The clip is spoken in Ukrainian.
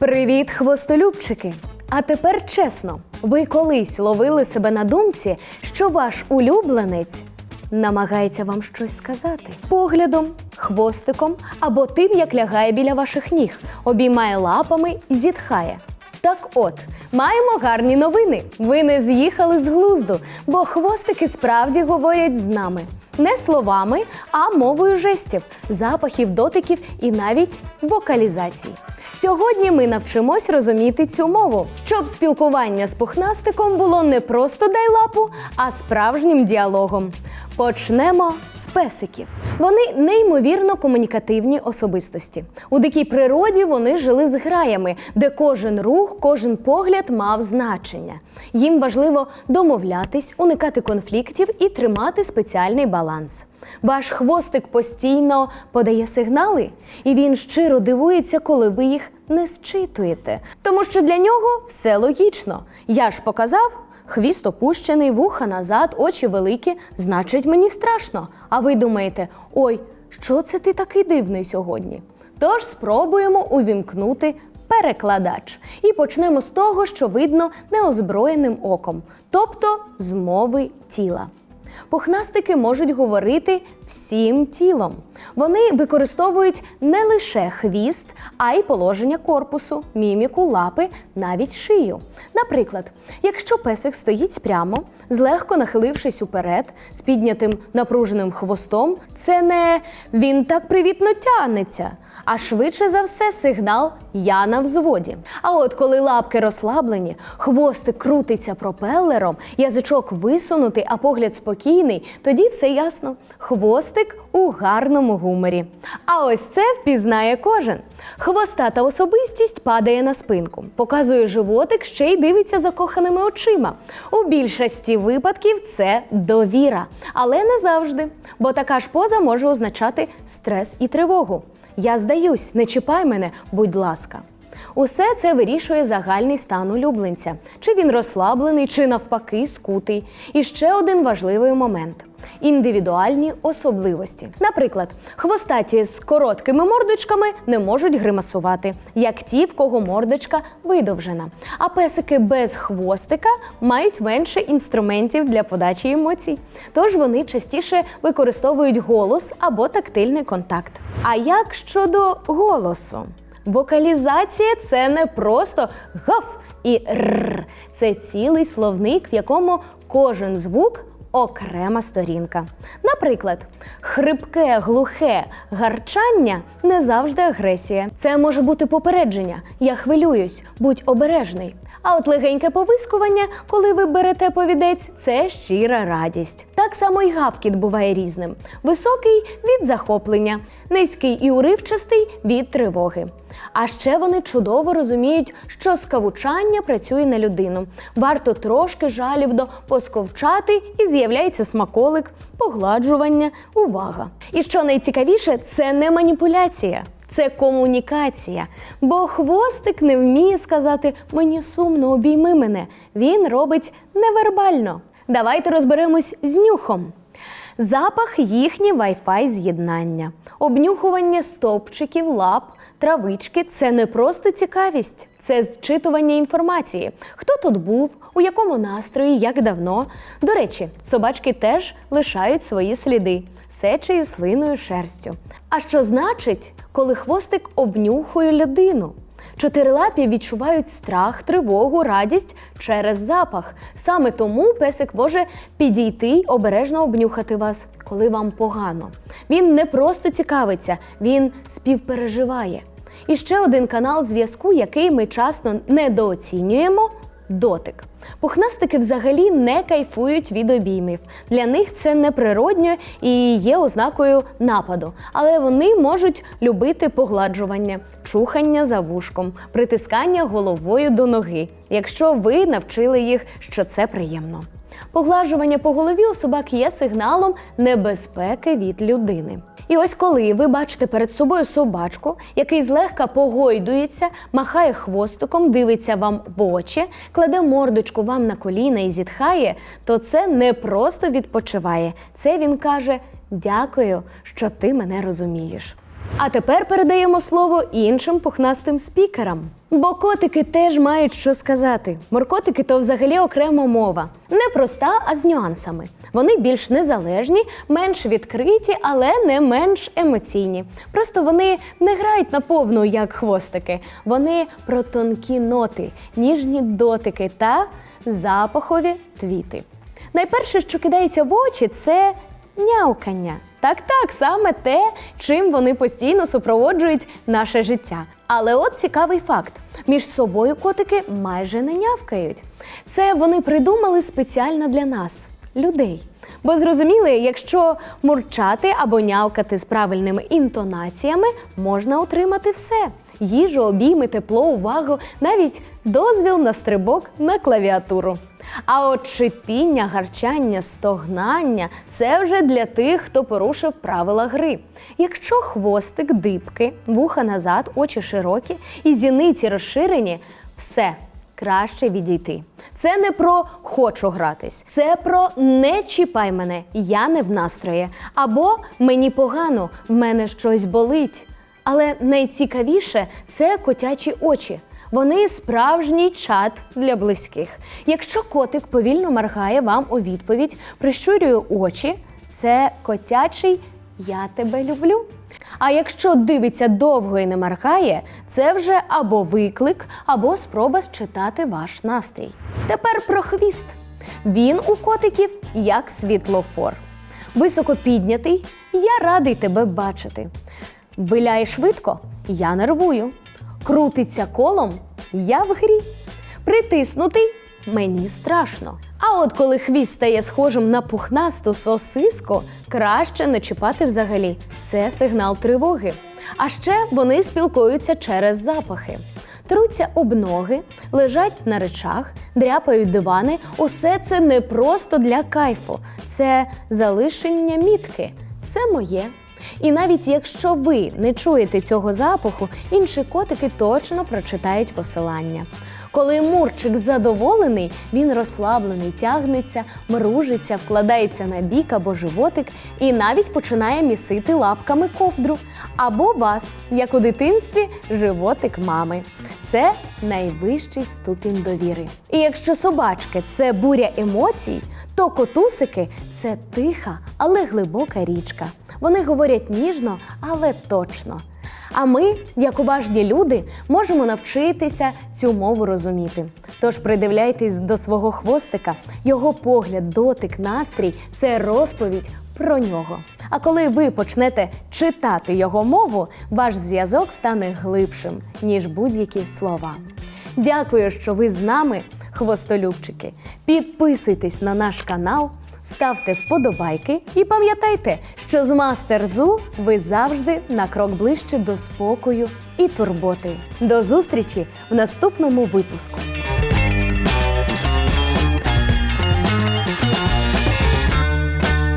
Привіт, хвостолюбчики! А тепер чесно, ви колись ловили себе на думці, що ваш улюбленець намагається вам щось сказати поглядом, хвостиком або тим, як лягає біля ваших ніг, обіймає лапами і зітхає. Так от, маємо гарні новини. Ви не з'їхали з глузду, бо хвостики справді говорять з нами. Не словами, а мовою жестів, запахів, дотиків і навіть вокалізацій. Сьогодні ми навчимось розуміти цю мову, щоб спілкування з пухнастиком було не просто дай лапу, а справжнім діалогом. Почнемо з песиків. Вони неймовірно комунікативні особистості. У дикій природі вони жили з граями, де кожен рух, кожен погляд мав значення. Їм важливо домовлятись, уникати конфліктів і тримати спеціальний баланс. Ваш хвостик постійно подає сигнали, і він щиро дивується, коли ви їх не зчитуєте. Тому що для нього все логічно. Я ж показав. Хвіст опущений, вуха назад, очі великі, значить, мені страшно. А ви думаєте, ой, що це ти такий дивний сьогодні? Тож спробуємо увімкнути перекладач. І почнемо з того, що видно неозброєним оком, тобто з мови тіла. Пухнастики можуть говорити всім тілом. Вони використовують не лише хвіст, а й положення корпусу, міміку, лапи, навіть шию. Наприклад, якщо песик стоїть прямо, злегко нахилившись уперед, з піднятим напруженим хвостом, це не він так привітно тягнеться, а швидше за все сигнал Я на взводі. А от коли лапки розслаблені, хвостик крутиться пропелером, язичок висунутий, а погляд спокійний, тоді все ясно. Хвостик у гарному гуморі. А ось це впізнає кожен. Хвостата особистість падає на спинку, показує животик, ще й дивиться закоханими очима. У більшості випадків це довіра, але не завжди, бо така ж поза може означати стрес і тривогу. Я здаюсь, не чіпай мене, будь ласка. Усе це вирішує загальний стан улюбленця, чи він розслаблений, чи навпаки скутий. І ще один важливий момент. Індивідуальні особливості. Наприклад, хвостаті з короткими мордочками не можуть гримасувати, як ті, в кого мордочка видовжена. А песики без хвостика мають менше інструментів для подачі емоцій. Тож вони частіше використовують голос або тактильний контакт. А як щодо голосу? Вокалізація це не просто гав і р. Це цілий словник, в якому кожен звук окрема сторінка. Наприклад, хрипке, глухе гарчання не завжди агресія. Це може бути попередження. Я хвилююсь, будь обережний. А от легеньке повискування, коли ви берете повідець, це щира радість. Так само і гавкіт буває різним: високий від захоплення, низький і уривчастий від тривоги. А ще вони чудово розуміють, що скавучання працює на людину. Варто трошки жалібно посковчати, і з'являється смаколик, погладжування, увага. І що найцікавіше, це не маніпуляція. Це комунікація, бо хвостик не вміє сказати мені сумно, обійми мене. Він робить невербально. Давайте розберемось з нюхом. Запах їхнє Wi-Fi з'єднання, обнюхування стовпчиків, лап, травички це не просто цікавість, це зчитування інформації. Хто тут був, у якому настрої, як давно. До речі, собачки теж лишають свої сліди сечею, слиною, шерстю. А що значить, коли хвостик обнюхує людину? Чотирилапі відчувають страх, тривогу, радість через запах. Саме тому песик може підійти й обережно обнюхати вас, коли вам погано. Він не просто цікавиться, він співпереживає. І ще один канал зв'язку, який ми часто недооцінюємо дотик. Пухнастики взагалі не кайфують від обіймів. Для них це неприродньо і є ознакою нападу. Але вони можуть любити погладжування, чухання за вушком, притискання головою до ноги, якщо ви навчили їх, що це приємно. Поглажування по голові у собак є сигналом небезпеки від людини. І ось коли ви бачите перед собою собачку, який злегка погойдується, махає хвостиком, дивиться вам в очі, кладе мордочку вам на коліна і зітхає, то це не просто відпочиває. Це він каже: Дякую, що ти мене розумієш. А тепер передаємо слово іншим пухнастим спікерам. Бо котики теж мають що сказати. Моркотики то взагалі окрема мова. Не проста, а з нюансами. Вони більш незалежні, менш відкриті, але не менш емоційні. Просто вони не грають на повну, як хвостики. Вони про тонкі ноти, ніжні дотики та запахові твіти. Найперше, що кидається в очі, це нявкання. Так, так, саме те, чим вони постійно супроводжують наше життя. Але от цікавий факт: між собою котики майже не нявкають. Це вони придумали спеціально для нас, людей. Бо зрозуміли, якщо мурчати або нявкати з правильними інтонаціями, можна отримати все: їжу, обійми, тепло, увагу, навіть дозвіл на стрибок на клавіатуру. А от шипіння, гарчання, стогнання це вже для тих, хто порушив правила гри. Якщо хвостик дибки, вуха назад, очі широкі і зіниці розширені, все. Краще відійти. Це не про хочу гратись, це про не чіпай мене, я не в настрої. Або мені погано, в мене щось болить. Але найцікавіше це котячі очі. Вони справжній чат для близьких. Якщо котик повільно моргає вам у відповідь, прищурює очі, це котячий Я тебе люблю. А якщо дивиться довго і не моргає, це вже або виклик, або спроба считати ваш настрій. Тепер про хвіст. Він у котиків як світлофор. Високо піднятий, я радий тебе бачити. Виляє швидко, я нервую. Крутиться колом, я в грі. Притиснутий мені страшно. А от коли хвіст стає схожим на пухнасту сосиску, краще не чіпати взагалі. Це сигнал тривоги. А ще вони спілкуються через запахи. Труться об ноги, лежать на речах, дряпають дивани. Усе це не просто для кайфу, це залишення мітки. Це моє. І навіть якщо ви не чуєте цього запаху, інші котики точно прочитають посилання. Коли мурчик задоволений, він розслаблений, тягнеться, мружиться, вкладається на бік або животик і навіть починає місити лапками ковдру. Або вас, як у дитинстві, животик мами. Це найвищий ступінь довіри. І якщо собачки це буря емоцій, то котусики це тиха, але глибока річка. Вони говорять ніжно, але точно. А ми, як уважні люди, можемо навчитися цю мову розуміти. Тож придивляйтесь до свого хвостика, його погляд, дотик, настрій це розповідь про нього. А коли ви почнете читати його мову, ваш зв'язок стане глибшим, ніж будь-які слова. Дякую, що ви з нами, хвостолюбчики. Підписуйтесь на наш канал, ставте вподобайки і пам'ятайте, що з Мастерзу ви завжди на крок ближче до спокою і турботи. До зустрічі в наступному випуску.